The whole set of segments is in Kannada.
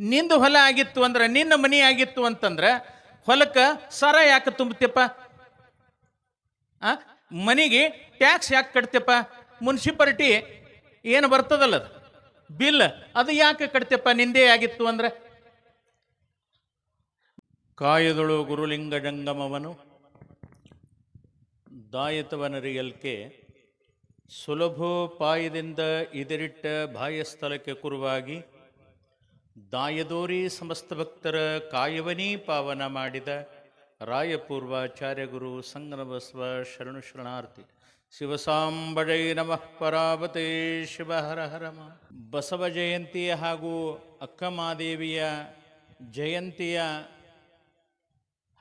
ನಿಂದು ಹೊಲ ಆಗಿತ್ತು ಅಂದ್ರೆ, ನಿನ್ನ ಮನಿ ಆಗಿತ್ತು ಅಂತಂದ್ರೆ, ಹೊಲಕ್ಕೆ ಸರ ಯಾಕೆ ತುಂಬತ್ಯಪ್ಪ ಆ? ಮನೆಗೆ ಟ್ಯಾಕ್ಸ್ ಯಾಕೆ ಕಟ್ತಪ್ಪ? ಮುನ್ಸಿಪಾಲಿಟಿ ಏನು ಬರ್ತದಲ್ಲ ಅದು? ಬಿಲ್ ಅದು ಯಾಕೆ ಕಟ್ತಪ್ಪ? ನಿಂದೇ ಆಗಿತ್ತು ಅಂದ್ರೆ? ಕಾಯದಳು ಗುರುಲಿಂಗ ಜಂಗಮವನು ದಾಯತವನರಿಯಲ್ಕೆ ಸುಲಭೋಪಾಯದಿಂದ ಇದರಿಟ್ಟ ಬಾಯಸ್ಥಳಕ್ಕೆ ಕುರುವಾಗಿ ದಾಯದೋರಿ ಸಮಸ್ತ ಭಕ್ತರ ಕಾಯವನೇ ಪಾವನ ಮಾಡಿದ ರಾಯಪೂರ್ವಾಚಾರ್ಯ ಗುರು ಸಂಗನಬಸವ ಶರಣು ಶರಣಾರ್ಥಿ. ಶಿವಸಾಂಬಜೈ ನಮಃ ಪರಾವತೆ ಶಿವ ಹರ ಹರಮ ಬಸವ ಜಯಂತಿ ಹಾಗೂ ಅಕ್ಕಮಾದೇವಿಯ ಜಯಂತಿಯ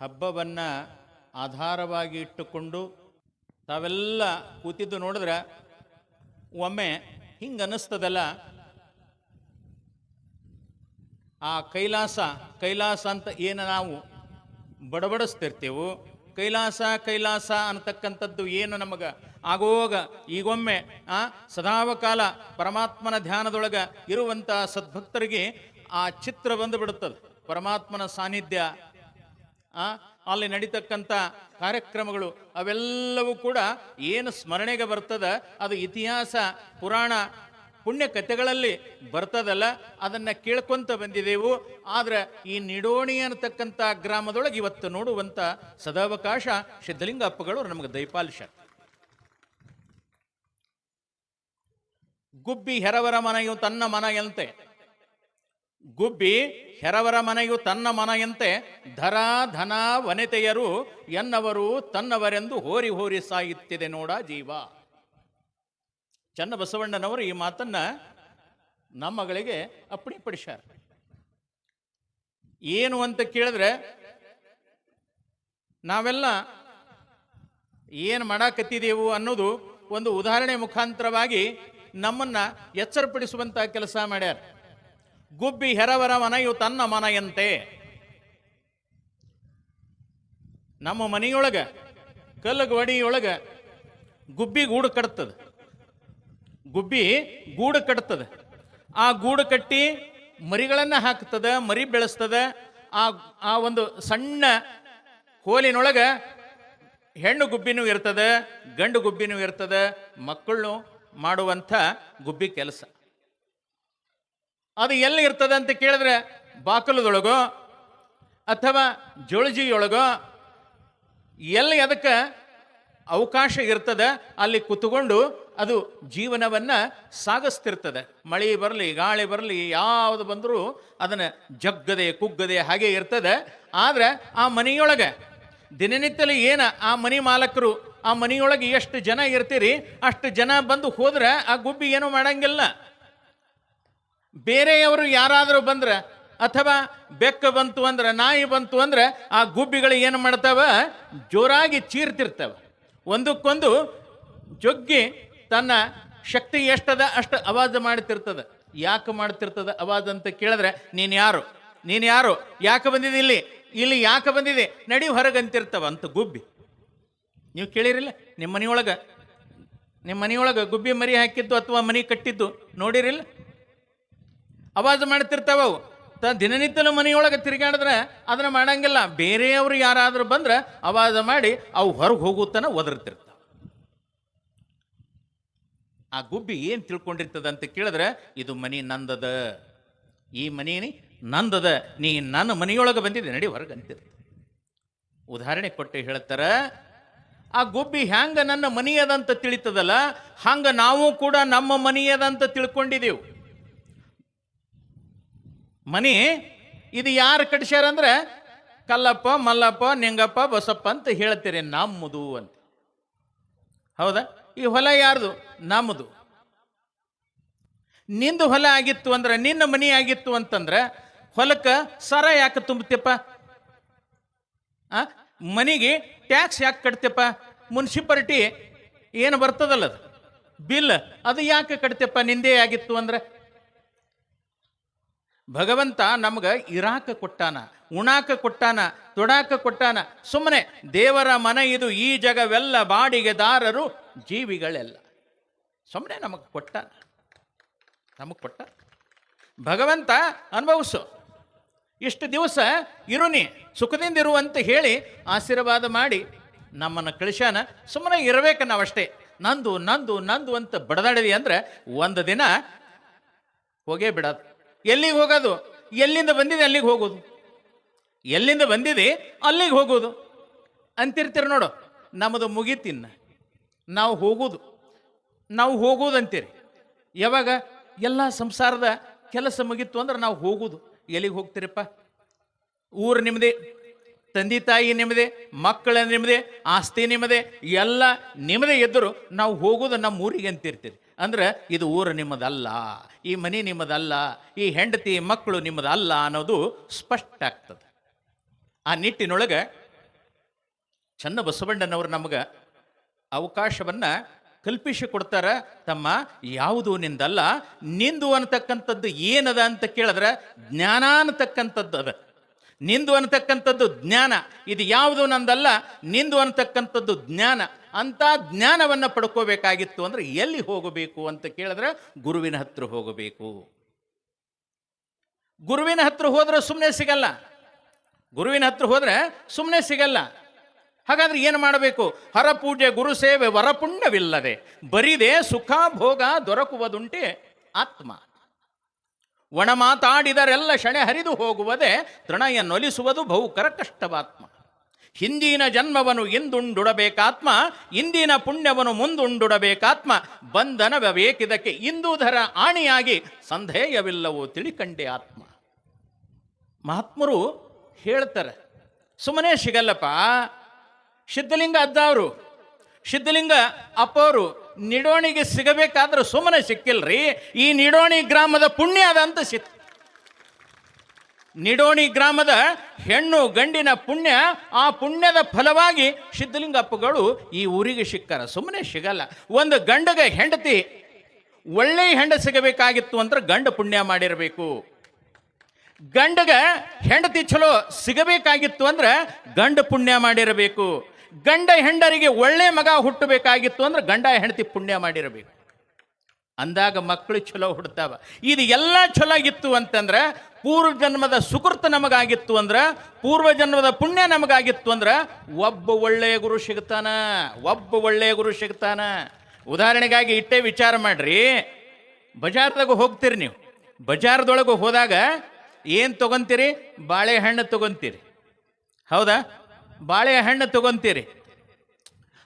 ಹಬ್ಬವನ್ನು ಆಧಾರವಾಗಿ ಇಟ್ಟುಕೊಂಡು ತಾವೆಲ್ಲ ಕೂತಿದ್ದು ನೋಡಿದ್ರೆ ಒಮ್ಮೆ ಹಿಂಗೆ ಅನ್ನಿಸ್ತದಲ್ಲ ಆ ಕೈಲಾಸ ಕೈಲಾಸ ಅಂತ ಏನು ನಾವು ಬಡಬಡಿಸ್ತಿರ್ತೇವೋ, ಕೈಲಾಸ ಕೈಲಾಸ ಅನ್ನತಕ್ಕಂಥದ್ದು ಏನು ನಮಗೆ ಆಗೋಗ ಈಗೊಮ್ಮೆ, ಆ, ಸದಾವಕಾಲ ಪರಮಾತ್ಮನ ಧ್ಯಾನದೊಳಗೆ ಇರುವಂಥ ಸದ್ಭಕ್ತರಿಗೆ ಆ ಚಿತ್ರ ಬಂದು ಬಿಡುತ್ತದೆ ಪರಮಾತ್ಮನ ಸಾನ್ನಿಧ್ಯ, ಆ, ಅಲ್ಲಿ ನಡೀತಕ್ಕಂಥ ಕಾರ್ಯಕ್ರಮಗಳು ಅವೆಲ್ಲವೂ ಕೂಡ ಏನು ಸ್ಮರಣೆಗೆ ಬರ್ತದ, ಅದು ಇತಿಹಾಸ, ಪುರಾಣ ಪುಣ್ಯ ಕಥೆಗಳಲ್ಲಿ ಬರ್ತದಲ್ಲ, ಅದನ್ನ ಕೇಳ್ಕೊಂತ ಬಂದಿದೆವು. ಆದ್ರೆ ಈ ನಿಡೋಣಿ ಅನ್ನತಕ್ಕಂಥ ಗ್ರಾಮದೊಳಗೆ ಇವತ್ತು ನೋಡುವಂತ ಸದಾವಕಾಶ ಸಿದ್ಧಲಿಂಗಪ್ಪಗಳು ನಮಗೆ ದೈಪಾಲಿಶ ಗುಬ್ಬಿ ಹೆರವರ ಮನೆಯು ತನ್ನ ಮನೆಯಂತೆ. ಗುಬ್ಬಿ ಹೆರವರ ಮನೆಯು ತನ್ನ ಮನೆಯಂತೆ. ಧರ, ಧನ, ವನಿತೆಯರು ಎನ್ನವರು ತನ್ನವರೆಂದು ಹೋರಿ ಹೋರಿ ಸಾಯುತ್ತಿದೆ ನೋಡ ಜೀವ. ಚನ್ನಬಸವಣ್ಣನವರು ಈ ಮಾತನ್ನ ನಮ್ಮಗಳಿಗೆ ಅಪ್ಪಣಿಪಡಿಸ್ಯಾರ. ಏನು ಅಂತ ಕೇಳಿದ್ರೆ, ನಾವೆಲ್ಲ ಏನು ಮಾಡಾಕತ್ತಿದೆವು ಅನ್ನೋದು ಒಂದು ಉದಾಹರಣೆ ಮುಖಾಂತರವಾಗಿ ನಮ್ಮನ್ನ ಎಚ್ಚರಪಡಿಸುವಂತ ಕೆಲಸ ಮಾಡ್ಯಾರ. ಗುಬ್ಬಿ ಹೆರವರ ಮನೆಯು ತನ್ನ ಮನೆಯಂತೆ. ನಮ್ಮ ಮನೆಯೊಳಗ ಕಲ್ಲುಗವಡಿಯೊಳಗ ಗುಬ್ಬಿ ಗೂಡು ಕಟ್ತದ. ಗುಬ್ಬಿ ಗೂಡು ಕಟ್ತದ. ಆ ಗೂಡು ಕಟ್ಟಿ ಮರಿಗಳನ್ನು ಹಾಕ್ತದೆ, ಮರಿ ಬೆಳೆಸ್ತದೆ. ಆ ಆ ಒಂದು ಸಣ್ಣ ಕೋಲಿನೊಳಗೆ ಹೆಣ್ಣು ಗುಬ್ಬಿನೂ ಇರ್ತದೆ, ಗಂಡು ಗುಬ್ಬಿನೂ ಇರ್ತದೆ. ಮಕ್ಕಳನ್ನು ಮಾಡುವಂಥ ಗುಬ್ಬಿ ಕೆಲಸ. ಅದು ಎಲ್ಲಿ ಇರ್ತದೆ ಅಂತ ಕೇಳಿದ್ರೆ ಬಾಕಲದೊಳಗೋ ಅಥವಾ ಜೋಳಜಿಯೊಳಗೋ ಎಲ್ಲಿ ಅದಕ್ಕೆ ಅವಕಾಶ ಇರ್ತದೆ, ಅಲ್ಲಿ ಕುತ್ಕೊಂಡು ಅದು ಜೀವನವನ್ನು ಸಾಗಿಸ್ತಿರ್ತದೆ. ಮಳೆ ಬರಲಿ, ಗಾಳಿ ಬರಲಿ, ಯಾವುದು ಬಂದರೂ ಅದನ್ನು ಜಗ್ಗದೆ, ಕುಗ್ಗದೆ ಹಾಗೆ ಇರ್ತದೆ. ಆದರೆ ಆ ಮನೆಯೊಳಗೆ ದಿನನಿತ್ಯಲಿ ಏನು ಆ ಮನೆ ಮಾಲಕರು, ಆ ಮನೆಯೊಳಗೆ ಎಷ್ಟು ಜನ ಇರ್ತೀರಿ, ಅಷ್ಟು ಜನ ಬಂದು ಹೋದರೆ ಆ ಗುಬ್ಬಿ ಏನೂ ಮಾಡಂಗಿಲ್ಲ. ಬೇರೆಯವರು ಯಾರಾದರೂ ಬಂದ್ರೆ, ಅಥವಾ ಬೆಕ್ಕ ಬಂತು ಅಂದ್ರೆ, ನಾಯಿ ಬಂತು ಅಂದ್ರೆ, ಆ ಗುಬ್ಬಿಗಳು ಏನು ಮಾಡ್ತಾವ? ಜೋರಾಗಿ ಚೀರ್ತಿರ್ತವೆ. ಒಂದಕ್ಕೊಂದು ಜೊಗ್ಗಿ ತನ್ನ ಶಕ್ತಿ ಎಷ್ಟದ ಅಷ್ಟು ಅವಾಜ್ ಮಾಡ್ತಿರ್ತದ. ಯಾಕೆ ಮಾಡ್ತಿರ್ತದ ಅವಾಜ್ ಅಂತ ಕೇಳಿದ್ರೆ, ನೀನು ಯಾರು? ನೀನು ಯಾರು? ಯಾಕೆ ಬಂದಿದೆ ಇಲ್ಲಿ? ಇಲ್ಲಿ ಯಾಕೆ ಬಂದಿದೆ ನಡಿ ಹೊರಗಂತಿರ್ತವ ಅಂತ ಗುಬ್ಬಿ. ನೀವು ಕೇಳಿರಿಲ್ಲ? ನಿಮ್ಮ ಮನೆಯೊಳಗೆ ನಿಮ್ಮ ಮನೆಯೊಳಗೆ ಗುಬ್ಬಿ ಮರಿ ಹಾಕಿದ್ದು ಅಥವಾ ಮನಿ ಕಟ್ಟಿದ್ದು ನೋಡಿರಿಲ್ಲ? ಅವಾಜ್ ಮಾಡ್ತಿರ್ತಾವ ಅವು. ತ ದಿನನಿತ್ಯನ ಮನೆಯೊಳಗೆ ತಿರುಗಾಡಿದ್ರೆ ಅದನ್ನ ಮಾಡಂಗಿಲ್ಲ. ಬೇರೆಯವರು ಯಾರಾದರೂ ಬಂದ್ರೆ ಅವಾಜ ಮಾಡಿ ಅವು ಹೊರಗೆ ಹೋಗುತ್ತಾನ ಒದರ್ತಿರ್ತಾವ. ಆ ಗುಬ್ಬಿ ಏನು ತಿಳ್ಕೊಂಡಿರ್ತದ ಅಂತ ಕೇಳಿದ್ರೆ, ಇದು ಮನಿ ನಂದದ. ಈ ಮನಿ ನಂದದ. ನೀ ನನ್ನ ಮನೆಯೊಳಗೆ ಬಂದಿದ್ದೆ. ನಡಿ ಹೊರಗೆ ಅಂತಿರ್ ಉದಾಹರಣೆ ಕೊಟ್ಟು ಹೇಳ್ತಾರ, ಆ ಗುಬ್ಬಿ ಹ್ಯಾಂಗ ನನ್ನ ಮನಿಯದಂತ ತಿಳಿತದಲ್ಲ, ಹಂಗ ನಾವು ಕೂಡ ನಮ್ಮ ಮನಿಯದಂತ ತಿಳ್ಕೊಂಡಿದೆವು. ಮನಿ, ಇದು ಯಾರು ಕಟ್ಸ್ಯಾರ ಅಂದ್ರೆ, ಕಲ್ಲಪ್ಪ, ಮಲ್ಲಪ್ಪ, ನಿಂಗಪ್ಪ, ಬಸಪ್ಪ ಅಂತ ಹೇಳ್ತೀರಿ ನಮ್ಮದು ಅಂತ. ಹೌದಾ? ಈ ಹೊಲ ಯಾರ್ದು? ನಮ್ಮದು ನಿಂದು ಹೊಲ ಆಗಿತ್ತು ಅಂದ್ರೆ, ನಿನ್ನ ಮನಿ ಆಗಿತ್ತು ಅಂತಂದ್ರೆ, ಹೊಲಕ್ಕೆ ಸರ ಯಾಕೆ ತುಂಬತ್ಯಪ್ಪ ಆ? ಮನೆಗೆ ಟ್ಯಾಕ್ಸ್ ಯಾಕೆ ಕಟ್ತಪ್ಪ? ಮುನ್ಸಿಪಾಲಿಟಿ ಏನು ಬರ್ತದಲ್ಲ ಅದು? ಬಿಲ್ ಅದು ಯಾಕೆ ಕಟ್ತಪ್ಪ? ನಿಂದೇ ಆಗಿತ್ತು ಅಂದ್ರೆ. ಭಗವಂತ ನಮ್ಗೆ ಇರಾಕ ಕೊಟ್ಟಾನ, ಉಣಾಕ ಕೊಟ್ಟಾನ, ತೊಡಾಕ ಕೊಟ್ಟಾನ. ಸುಮ್ಮನೆ ದೇವರ ಮನ ಇದು, ಈ ಜಗವೆಲ್ಲ ಬಾಡಿಗೆದಾರರು ಜೀವಿಗಳೆಲ್ಲ. ಸುಮ್ಮನೆ ನಮಗೆ ಕೊಟ್ಟ ನಮಗೆ ಕೊಟ್ಟ. ಭಗವಂತ ಅನುಭವಿಸು. ಇಷ್ಟು ದಿವಸ ಇರುನಿ, ಸುಖದಿಂದ ಇರುವಂತ ಹೇಳಿ ಆಶೀರ್ವಾದ ಮಾಡಿ ನಮ್ಮನ್ನು ಕಳಿಸ್ಯಾನ. ಸುಮ್ಮನೆ ಇರಬೇಕು ನಾವಷ್ಟೇ. ನಂದು ನಂದು ನಂದು ಅಂತ ಬಡದಾಡಿದ್ವಿ ಅಂದ್ರೆ ಒಂದು ದಿನ ಹೋಗೇ ಬಿಡೋದು. ಎಲ್ಲಿಗೆ ಹೋಗೋದು? ಎಲ್ಲಿಂದ ಬಂದಿದೆ ಅಲ್ಲಿಗೆ ಹೋಗೋದು. ಎಲ್ಲಿಂದ ಬಂದಿದೆ ಅಲ್ಲಿಗೆ ಹೋಗೋದು. ಅಂತಿರ್ತೀರ ನೋಡು ನಮ್ಮದು ಮುಗೀತಿನ್ನ. ನಾವು ಹೋಗೋದು. ನಾವು ಹೋಗೋದು ಅಂತೀರಿ ಯಾವಾಗ? ಎಲ್ಲ ಸಂಸಾರದ ಕೆಲಸ ಮುಗಿತ್ತು ಅಂದ್ರೆ ನಾವು ಹೋಗೋದು. ಎಲ್ಲಿಗೆ ಹೋಗ್ತೀರಪ್ಪ? ಊರು ನಿಮ್ಮದೇ ತಂದೆ ತಾಯಿ ನಿಮ್ಮದೇ ಮಕ್ಕಳ ನಿಮ್ಮದೇ ಆಸ್ತಿ ನಿಮ್ಮದೇ ಎಲ್ಲ ನಿಮ್ಮದೇ ಎದ್ದರು ನಾವು ಹೋಗೋದು ನಮ್ಮ ಊರಿಗೆ ಅಂತಿರ್ತೀರಿ. ಅಂದ್ರೆ ಇದು ಊರು ನಿಮ್ಮದಲ್ಲ, ಈ ಮನೆ ನಿಮ್ಮದಲ್ಲ, ಈ ಹೆಂಡತಿ, ಮಕ್ಕಳು ನಿಮ್ಮದಲ್ಲ ಅನ್ನೋದು ಸ್ಪಷ್ಟ ಆಗ್ತದೆ. ಆ ನಿಟ್ಟಿನೊಳಗೆ ಚನ್ನ ಬಸವಣ್ಣನವರು ನಮಗೆ ಅವಕಾಶವನ್ನು ಕಲ್ಪಿಸಿ ಕೊಡ್ತಾರೆ ತಮ್ಮ, ಯಾವುದು ನಿಂದಲ್ಲ, ನಿಂದು ಅನ್ನತಕ್ಕಂಥದ್ದು ಏನದ ಅಂತ ಕೇಳಿದ್ರೆ ಜ್ಞಾನ ಅನ್ನತಕ್ಕಂಥದ್ದು ಅದ. ನಿಂದು ಅನ್ನತಕ್ಕಂಥದ್ದು ಜ್ಞಾನ. ಇದು ಯಾವುದು ನಂದಲ್ಲ, ನಿಂದು ಅನ್ನತಕ್ಕಂಥದ್ದು ಜ್ಞಾನ. ಅಂತ ಜ್ಞಾನವನ್ನು ಪಡ್ಕೋಬೇಕಾಗಿತ್ತು ಅಂದ್ರೆ ಎಲ್ಲಿ ಹೋಗಬೇಕು ಅಂತ ಕೇಳಿದ್ರೆ ಗುರುವಿನ ಹತ್ರ ಹೋಗಬೇಕು. ಗುರುವಿನ ಹತ್ರ ಹೋದ್ರೆ ಸುಮ್ಮನೆ ಸಿಗಲ್ಲ. ಗುರುವಿನ ಹತ್ರ ಹೋದ್ರೆ ಸುಮ್ಮನೆ ಸಿಗಲ್ಲ. ಹಾಗಾದ್ರೆ ಏನು ಮಾಡಬೇಕು? ಹರಪೂಜೆ ಗುರು ಸೇವೆ ವರಪುಣ್ಯವಿಲ್ಲದೆ ಬರಿದೆ ಸುಖ, ಭೋಗ ದೊರಕುವುದುಂಟೆ ಆತ್ಮ. ಒಣ ಮಾತಾಡಿದರೆಲ್ಲ ಶಣೆ ಹರಿದು ಹೋಗುವುದೇ ತೃಣಯನ್ನೊಲಿಸುವುದು ಬಹುಕರ ಕಷ್ಟವಾತ್ಮ. ಹಿಂದಿನ ಜನ್ಮವನು ಇಂದುಂಡುಡಬೇಕಾತ್ಮ, ಇಂದಿನ ಪುಣ್ಯವನ್ನು ಮುಂದುಂಡುಡಬೇಕಾತ್ಮ, ಬಂಧನ ಬೇಕಿದಕ್ಕೆ ಇಂದೂಧರ ಆಣಿಯಾಗಿ ಸಂದೇಹವಿಲ್ಲವೋ ತಿಳಿಕಂಡೆ ಆತ್ಮ. ಮಹಾತ್ಮರು ಹೇಳ್ತಾರೆ, ಸುಮ್ಮನೆ ಸಿಗಲ್ಲಪ್ಪ ಸಿದ್ಧಲಿಂಗ ಅದ್ದವರು ಸಿದ್ಧಲಿಂಗ ಅಪ್ಪವರು ನಿಡೋಣಿಗೆ ಸಿಗಬೇಕಾದ್ರೆ ಸುಮ್ಮನೆ ಸಿಕ್ಕಿಲ್ರಿ. ಈ ನಿಡೋಣಿ ಗ್ರಾಮದ ಪುಣ್ಯ ಅದ ಅಂತ ಸಿ ನಿಡೋಣಿ ಗ್ರಾಮದ ಹೆಣ್ಣು ಗಂಡಿನ ಪುಣ್ಯ, ಆ ಪುಣ್ಯದ ಫಲವಾಗಿ ಸಿದ್ಧಲಿಂಗಪ್ಪಗಳು ಈ ಊರಿಗೆ ಸಿಕ್ಕಾರ. ಸುಮ್ಮನೆ ಸಿಗಲ್ಲ. ಒಂದು ಗಂಡಗೆ ಹೆಂಡತಿ ಒಳ್ಳೆಯ ಹೆಂಡ ಸಿಗಬೇಕಾಗಿತ್ತು ಅಂದ್ರೆ ಗಂಡ ಪುಣ್ಯ ಮಾಡಿರಬೇಕು. ಗಂಡಗ ಹೆಂಡತಿ ಚಲೋ ಸಿಗಬೇಕಾಗಿತ್ತು ಅಂದ್ರೆ ಗಂಡ ಪುಣ್ಯ ಮಾಡಿರಬೇಕು. ಗಂಡ ಹೆಂಡರಿಗೆ ಒಳ್ಳೆ ಮಗ ಹುಟ್ಟಬೇಕಾಗಿತ್ತು ಅಂದ್ರೆ ಗಂಡ ಹೆಂಡತಿ ಪುಣ್ಯ ಮಾಡಿರಬೇಕು. ಅಂದಾಗ ಮಕ್ಕಳು ಚಲೋ ಹುಡ್ತಾವ. ಇದು ಎಲ್ಲ ಚಲೋ ಆಗಿತ್ತು ಅಂತಂದ್ರೆ ಪೂರ್ವ ಜನ್ಮದ ಸುಕೃತ ನಮಗಾಗಿತ್ತು ಅಂದ್ರೆ ಪೂರ್ವ ಜನ್ಮದ ಪುಣ್ಯ ನಮಗಾಗಿತ್ತು ಅಂದ್ರೆ ಒಬ್ಬ ಒಳ್ಳೆಯ ಗುರು ಸಿಗ್ತಾನ, ಒಬ್ಬ ಒಳ್ಳೆಯ ಗುರು ಸಿಗ್ತಾನ. ಉದಾಹರಣೆಗಾಗಿ ಇಟ್ಟೇ ವಿಚಾರ ಮಾಡ್ರಿ. ಬಜಾರ್ದಾಗ ಹೋಗ್ತೀರಿ ನೀವು. ಬಜಾರ್ದೊಳಗೆ ಹೋದಾಗ ಏನು ತಗೊಂತೀರಿ? ಬಾಳೆಹಣ್ಣು ತಗೊಂತೀರಿ. ಹೌದಾ? ಬಾಳೆಹಣ್ಣು ತಗೊಂತೀರಿ.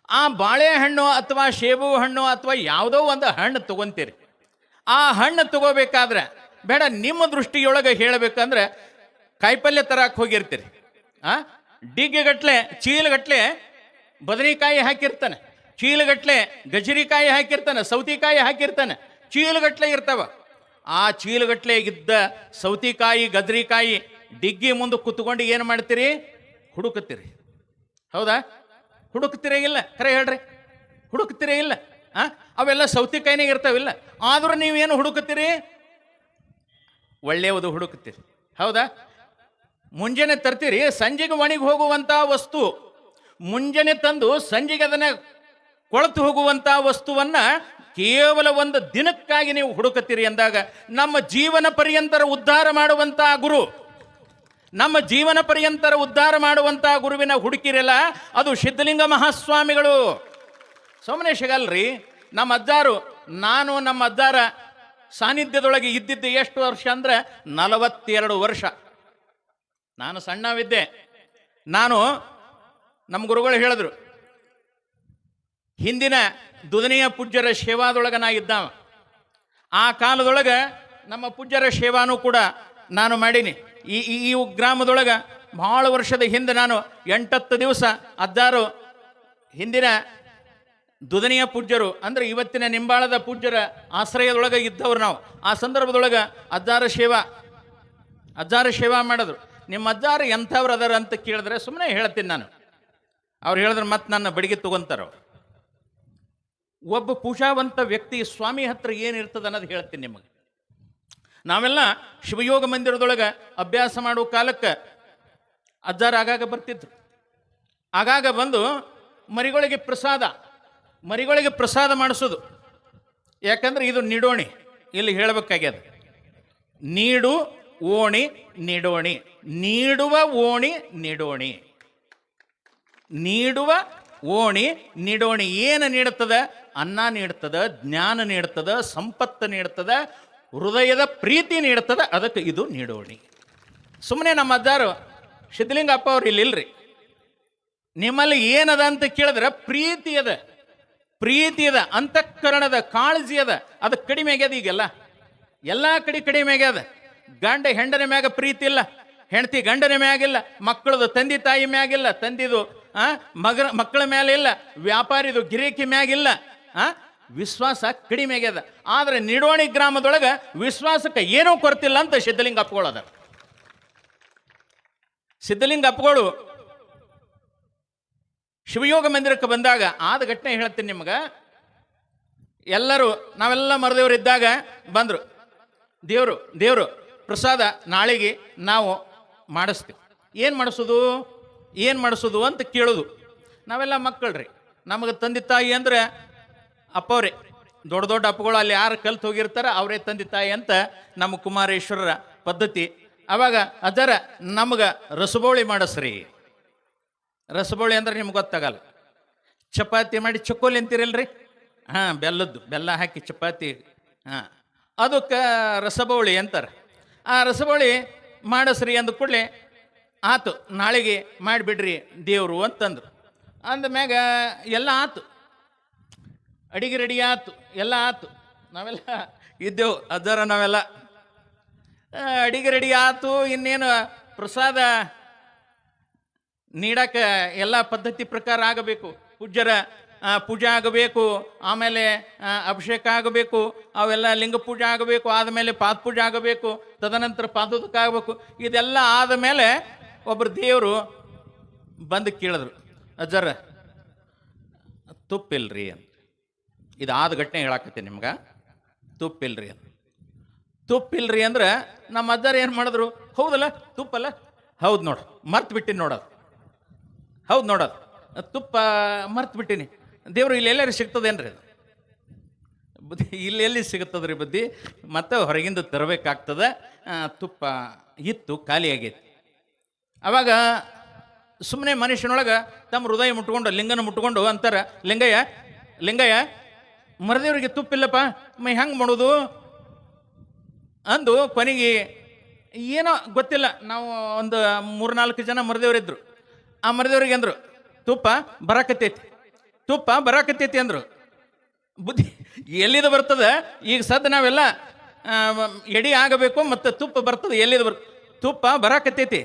ಆ ಬಾಳೆಹಣ್ಣು ಅಥವಾ ಸೇಬು ಹಣ್ಣು ಅಥವಾ ಯಾವುದೋ ಒಂದು ಹಣ್ಣು ತಗೊಂತೀರಿ. ಆ ಹಣ್ಣು ತಗೋಬೇಕಾದ್ರೆ ಬೇಡ, ನಿಮ್ಮ ದೃಷ್ಟಿಯೊಳಗೆ ಹೇಳಬೇಕಂದ್ರೆ ಕಾಯಿಪಲ್ಯ ತರಕ್ಕೆ ಹೋಗಿರ್ತೀರಿ. ಆ? ಡಿಗ್ಗೆಗಟ್ಲೆ ಚೀಲಗಟ್ಲೆ ಬದನೆಕಾಯಿ ಹಾಕಿರ್ತಾನೆ. ಚೀಲಗಟ್ಲೆ ಗಜರಿಕಾಯಿ ಹಾಕಿರ್ತಾನೆ, ಸೌತಿಕಾಯಿ ಹಾಕಿರ್ತಾನೆ, ಚೀಲಗಟ್ಲೆ ಇರ್ತಾವ. ಆ ಚೀಲಗಟ್ಲೆ ಇದ್ದ ಸೌತಿಕಾಯಿ ಗದ್ರಿಕಾಯಿ ಡಿಗ್ಗಿ ಮುಂದೆ ಕುತ್ಕೊಂಡು ಏನು ಮಾಡ್ತೀರಿ? ಹುಡುಕತ್ತೀರಿ. ಹೌದಾ? ಹುಡುಕ್ತಿರೇ ಇಲ್ಲ. ಖರೆ ಹೇಳ್ರಿ. ಹುಡುಕ್ತಿರೇ ಇಲ್ಲ. ಆ? ಅವೆಲ್ಲ ಸೌತಿಕಾಯಿನೇ ಇರ್ತಾವಿಲ್ಲ ಆದ್ರೂ ನೀವೇನು ಹುಡುಕತ್ತೀರಿ ಒಳ್ಳೆಯದು ಹುಡುಕುತ್ತೀರಿ ಹೌದಾ? ಮುಂಜಾನೆ ತರ್ತೀರಿ, ಸಂಜೆಗೆ ಒಣಗಿ ಹೋಗುವಂಥ ವಸ್ತು. ಮುಂಜಾನೆ ತಂದು ಸಂಜೆಗೆ ಅದನ್ನ ಕೊಳತು ಹೋಗುವಂಥ ವಸ್ತುವನ್ನ ಕೇವಲ ಒಂದು ದಿನಕ್ಕಾಗಿ ನೀವು ಹುಡುಕತ್ತೀರಿ ಅಂದಾಗ ನಮ್ಮ ಜೀವನ ಪರ್ಯಂತರ ಉದ್ಧಾರ ಮಾಡುವಂಥ ಗುರು ನಮ್ಮ ಜೀವನ ಪರ್ಯಂತರ ಉದ್ಧಾರ ಮಾಡುವಂಥ ಗುರುವಿನ ಹುಡುಕಿರಲ್ಲ ಅದು ಸಿದ್ಧಲಿಂಗ ಮಹಾಸ್ವಾಮಿಗಳು. ಸೋಮನೆ ನಮ್ಮ ಅಜ್ಜಾರು, ನಾನು ನಮ್ಮ ಅಜ್ಜಾರ ಸಾನ್ನಿಧ್ಯದೊಳಗೆ ಇದ್ದಿದ್ದು ಎಷ್ಟು ವರ್ಷ ಅಂದ್ರೆ ನಲವತ್ತೆರಡು ವರ್ಷ. ನಾನು ಸಣ್ಣವಿದ್ದೆ. ನಾನು, ನಮ್ಮ ಗುರುಗಳು ಹೇಳಿದ್ರು, ಹಿಂದಿನ ದುದನೆಯ ಪೂಜ್ಯರ ಸೇವಾದೊಳಗೆ ನಾ ಇದ್ದಾವ ಆ ಕಾಲದೊಳಗೆ ನಮ್ಮ ಪೂಜ್ಯರ ಸೇವಾನೂ ಕೂಡ ನಾನು ಮಾಡೀನಿ. ಈ ಈ ಗ್ರಾಮದೊಳಗೆ ಭಾಳ ವರ್ಷದ ಹಿಂದೆ ನಾನು ಎಂಟತ್ತು ದಿವಸ ಅದ್ದಾರು ಹಿಂದಿನ ದುದನಿಯ ಪೂಜ್ಯರು, ಅಂದ್ರೆ ಇವತ್ತಿನ ನಿಂಬಾಳದ ಪೂಜ್ಯರ ಆಶ್ರಯದೊಳಗೆ ಇದ್ದವರು ನಾವು. ಆ ಸಂದರ್ಭದೊಳಗೆ ಅಜ್ಜಾರ ಸೇವಾ ಅಜ್ಜಾರ ಸೇವಾ ಮಾಡಿದ್ರು. ನಿಮ್ಮ ಅಜ್ಜಾರು ಎಂಥವ್ರು ಅದಾರ ಅಂತ ಕೇಳಿದ್ರೆ ಸುಮ್ಮನೆ ಹೇಳ್ತೀನಿ ನಾನು. ಅವ್ರು ಹೇಳಿದ್ರೆ ಮತ್ತೆ ನನ್ನ ಬಡಿಗೆ ತಗೊಂತಾರ ಒಬ್ಬ ಪೂಜಾವಂತ ವ್ಯಕ್ತಿ ಸ್ವಾಮಿ ಹತ್ರ ಏನಿರ್ತದೆ ಅನ್ನೋದು ಹೇಳ್ತೀನಿ ನಿಮಗೆ. ನಾವೆಲ್ಲ ಶಿವಯೋಗ ಮಂದಿರದೊಳಗೆ ಅಭ್ಯಾಸ ಮಾಡುವ ಕಾಲಕ್ಕೆ ಅಜ್ಜಾರ ಆಗಾಗ ಬರ್ತಿದ್ರು. ಆಗಾಗ ಬಂದು ಮರಿಗಳಿಗೆ ಪ್ರಸಾದ ಮರಿಗಳಿಗೆ ಪ್ರಸಾದ ಮಾಡಿಸೋದು. ಯಾಕಂದ್ರೆ ಇದು ನಿಡೋಣಿ. ಇಲ್ಲಿ ಹೇಳಬೇಕಾಗ್ಯದ. ನೀಡು, ಓಣಿ, ನಿಡೋಣಿ. ನೀಡುವ, ಓಣಿ, ನಿಡೋಣಿ. ನೀಡುವ, ಓಣಿ, ನಿಡೋಣಿ. ಏನು ನೀಡುತ್ತದೆ? ಅನ್ನ ನೀಡ್ತದ ಜ್ಞಾನ ನೀಡ್ತದ ಸಂಪತ್ತು ನೀಡ್ತದ ಹೃದಯದ ಪ್ರೀತಿ ನೀಡ್ತದ ಅದಕ್ಕೆ ಇದು ನೀಡೋಣಿ. ಸುಮ್ಮನೆ ನಮ್ಮ ಅಜ್ಜಾರು ಸಿದ್ಧಲಿಂಗಪ್ಪ ಅವ್ರು ಇಲ್ಲಿ ಇಲ್ರಿ. ನಿಮ್ಮಲ್ಲಿ ಏನದ ಅಂತ ಕೇಳಿದ್ರೆ ಪ್ರೀತಿ ಅದ ಪ್ರೀತಿ ಅದ, ಅಂತಃಕರಣದ ಕಾಳಜಿ ಅದ, ಅದು ಕಡಿಮೆ ಆಗ್ಯದ ಈಗೆಲ್ಲ. ಎಲ್ಲ ಕಡೆ ಕಡಿಮೆ ಆಗ್ಯದ. ಗಂಡ ಹೆಂಡನ ಮ್ಯಾಗ ಪ್ರೀತಿ ಇಲ್ಲ, ಹೆಂಡತಿ ಗಂಡನ ಮ್ಯಾಗಿಲ್ಲ ಮಕ್ಕಳದು ತಂದೆ ತಾಯಿ ಮ್ಯಾಗಿಲ್ಲ ತಂದಿದು, ಆ ಮಗ ಮಕ್ಕಳ ಮೇಲೆ ಇಲ್ಲ, ವ್ಯಾಪಾರಿದು ಗಿರೇಕಿ ಮ್ಯಾಗಿಲ್ಲ ಆ ವಿಶ್ವಾಸ ಕಡಿಮೆ ಆಗ್ಯದ. ಆದ್ರೆ ನಿಡೋಣಿ ಗ್ರಾಮದೊಳಗೆ ವಿಶ್ವಾಸಕ್ಕೆ ಏನೂ ಕೊರತಿಲ್ಲ ಅಂತ ಸಿದ್ಧಲಿಂಗ ಅಪ್ಕೊಳ್ಳೋದ ಸಿದ್ಧಲಿಂಗ ಅಪ್ಪಗಳು ಶಿವಯೋಗ ಮಂದಿರಕ್ಕೆ ಬಂದಾಗ, ಆದ ಘಟನೆ ಹೇಳ್ತೀನಿ ನಿಮ್ಗೆ, ಎಲ್ಲರೂ ನಾವೆಲ್ಲ ಮರದೇವರು ಇದ್ದಾಗ ಬಂದರು. ದೇವರು ದೇವರು, ಪ್ರಸಾದ ನಾಳೆಗೆ ನಾವು ಮಾಡಿಸ್ತೀವಿ. ಏನು ಮಾಡಿಸೋದು? ಏನು ಮಾಡಿಸೋದು ಅಂತ ಕೇಳೋದು. ನಾವೆಲ್ಲ ಮಕ್ಕಳ್ರಿ. ನಮಗೆ ತಂದೆ ತಾಯಿ ಅಂದರೆ ಅಪ್ಪವ್ರೆ, ದೊಡ್ಡ ದೊಡ್ಡ ಅಪ್ಪಗಳು ಅಲ್ಲಿ ಯಾರು ಕಲ್ತು ಹೋಗಿರ್ತಾರೆ ಅವರೇ ತಂದೆ ತಾಯಿ ಅಂತ ನಮ್ಮ ಕುಮಾರೇಶ್ವರರ ಪದ್ಧತಿ. ಅವಾಗ ಅದರ ನಮಗೆ ರಸಬೋಳಿ ಮಾಡಸ್ರಿ. ರಸಬೋಳಿ ಅಂದ್ರೆ ನಿಮ್ಗೆ ಗೊತ್ತಾಗಲ್ಲ. ಚಪಾತಿ ಮಾಡಿ ಚಕ್ಕೋಲಿ ಅಂತೀರಲ್ರಿ? ಹಾಂ, ಬೆಲ್ಲದ್ದು, ಬೆಲ್ಲ ಹಾಕಿ ಚಪಾತಿ. ಹಾಂ, ಅದಕ್ಕೆ ರಸಬೋಳಿ ಅಂತಾರೆ. ಆ ರಸಬೋಳಿ ಮಾಡಸ್ರಿ ಅಂದ ಕೂಡಲೇ, ಆತು, ನಾಳೆಗೆ ಮಾಡಿಬಿಡ್ರಿ ದೇವರು ಅಂತಂದ್ರು. ಅಂದಮ್ಯಾಗ ಎಲ್ಲ ಆತು. ಅಡಿಗೆ ರೆಡಿ ಆತು ಎಲ್ಲ ಆತು ನಾವೆಲ್ಲ ಇದ್ದೆವು, ಅದರ ನಾವೆಲ್ಲ. ಅಡಿಗೆ ರೆಡಿ ಆತು ಇನ್ನೇನು ಪ್ರಸಾದ ನೀಡಕ್ಕೆ ಎಲ್ಲ ಪದ್ಧತಿ ಪ್ರಕಾರ ಆಗಬೇಕು. ಪೂಜ್ಯರ ಪೂಜೆ ಆಗಬೇಕು, ಆಮೇಲೆ ಅಭಿಷೇಕ ಆಗಬೇಕು, ಅವೆಲ್ಲ ಲಿಂಗ ಪೂಜೆ ಆಗಬೇಕು, ಆದಮೇಲೆ ಪಾದ ಪೂಜೆ ಆಗಬೇಕು, ತದನಂತರ ಪಾದೋದಕ ಆಗಬೇಕು. ಇದೆಲ್ಲ ಆದಮೇಲೆ ಒಬ್ಬರು ದೇವರು ಬಂದು ಕೇಳಿದ್ರು, ಅಜ್ಜರ, ತುಪ್ಪಿಲ್ರಿ ಅಂತ. ಇದು ಆದ ಘಟನೆ ಹೇಳಾಕತ್ತೀನಿ ನಿಮ್ಗೆ. ತುಪ್ಪಿಲ್ರಿ ಅಂತ. ತುಪ್ಪಿಲ್ರಿ ಅಂದ್ರೆ ನಮ್ಮ ಅಜ್ಜಾರು ಏನು ಮಾಡಿದ್ರು? ಹೌದಲ್ಲ? ತುಪ್ಪಲ್ಲ? ಹೌದು ನೋಡು, ಮರ್ತು ಬಿಟ್ಟಿನಿ ನೋಡೋದು ಹೌದು ನೋಡೋದು ತುಪ್ಪ ಮರ್ತು ಬಿಟ್ಟಿನಿ. ದೇವರು ಇಲ್ಲಿ ಎಲ್ಲರೂ ಸಿಗ್ತದೇನ್ರಿ ಅದು? ಬುದ್ಧಿ, ಇಲ್ಲಿ ಎಲ್ಲಿ ಸಿಗುತ್ತದ್ರಿ ಬುದ್ಧಿ? ಮತ್ತೆ ಹೊರಗಿಂದ ತರಬೇಕಾಗ್ತದೆ ತುಪ್ಪ ಇತ್ತು, ಖಾಲಿ ಆಗೈತಿ. ಅವಾಗ ಸುಮ್ಮನೆ ಮನುಷ್ಯನೊಳಗೆ ತಮ್ಮ ಹೃದಯ ಮುಟ್ಕೊಂಡು, ಲಿಂಗನ ಮುಟ್ಕೊಂಡು ಅಂತಾರೆ, ಲಿಂಗಯ್ಯ ಲಿಂಗಯ್ಯ ಮರದೇವ್ರಿಗೆ ತುಪ್ಪಿಲ್ಲಪ್ಪ, ಮೈ ಹೆಂಗೆ ಮಾಡೋದು? ಅಂದು ಕೊನೆಗೆ ಏನೋ ಗೊತ್ತಿಲ್ಲ, ನಾವು ಒಂದು ಮೂರ್ನಾಲ್ಕು ಜನ ಮರದೇವರಿದ್ದರು ಆ ಮರದೇವ್ರಿಗೆ ಅಂದರು, ತುಪ್ಪ ಬರಾಕತ್ತೈತಿ ತುಪ್ಪ ಬರಾಕತ್ತೈತಿ ಅಂದರು. ಬುದ್ಧಿ ಎಲ್ಲಿದು ಬರ್ತದೆ? ಈಗ ಸದ್ ನಾವೆಲ್ಲ ಎಡಿ ಆಗಬೇಕು, ಮತ್ತು ತುಪ್ಪ ಬರ್ತದೆ, ಎಲ್ಲಿದು ಬರ್? ತುಪ್ಪ ಬರಾಕತ್ತೈತಿ.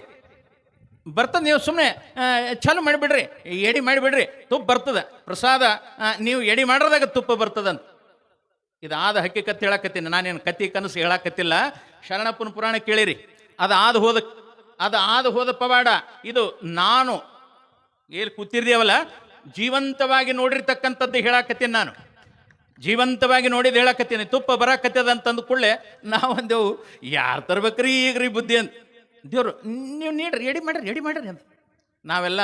ಬರ್ತದೆ ನೀವು ಸುಮ್ಮನೆ ಚಾಲು ಮಾಡಿಬಿಡ್ರಿ, ಎಡಿ ಮಾಡಿಬಿಡ್ರಿ, ತುಪ್ಪ ಬರ್ತದೆ. ಪ್ರಸಾದ ನೀವು ಎಡಿ ಮಾಡ್ರದಾಗ ತುಪ್ಪ ಬರ್ತದಂತ. ಇದಾದ ಹಕ್ಕಿಕತ್ತು ಹೇಳಕತ್ತೀನಿ, ನಾನೇನು ಕತ್ತಿ ಕನಸು ಹೇಳಕತ್ತಿಲ್ಲ. ಶರಣಪ್ಪನ ಪುರಾಣ ಕೇಳಿರಿ. ಅದು ಆದ ಹೋದ, ಅದು ಆದ ಹೋದ ಪವಾಡ, ಇದು ನಾನು, ಏನು ಕೂತಿರ್ದೇವಲ್ಲ, ಜೀವಂತವಾಗಿ ನೋಡಿರ್ತಕ್ಕಂಥದ್ದು ಹೇಳಕತ್ತೀನಿ ನಾನು. ಜೀವಂತವಾಗಿ ನೋಡಿದ್ದು ಹೇಳಕತ್ತೀನಿ, ತುಪ್ಪ ಬರಾಕತ್ತದ ಅಂತಂದು ಕೂಡಲೇ ನಾವಂದೆವು ಯಾರು ತರ್ಬೇಕ್ರಿ ಈಗ್ರಿ ಬುದ್ಧಿ ಅಂತ. ದೇವ್ರು, ನೀವು ನೀಡ್ರಿ ಎಡಿ ಮಾಡಿರಿ ಎಡಿ ಮಾಡಿರಿ ಅಂತ. ನಾವೆಲ್ಲ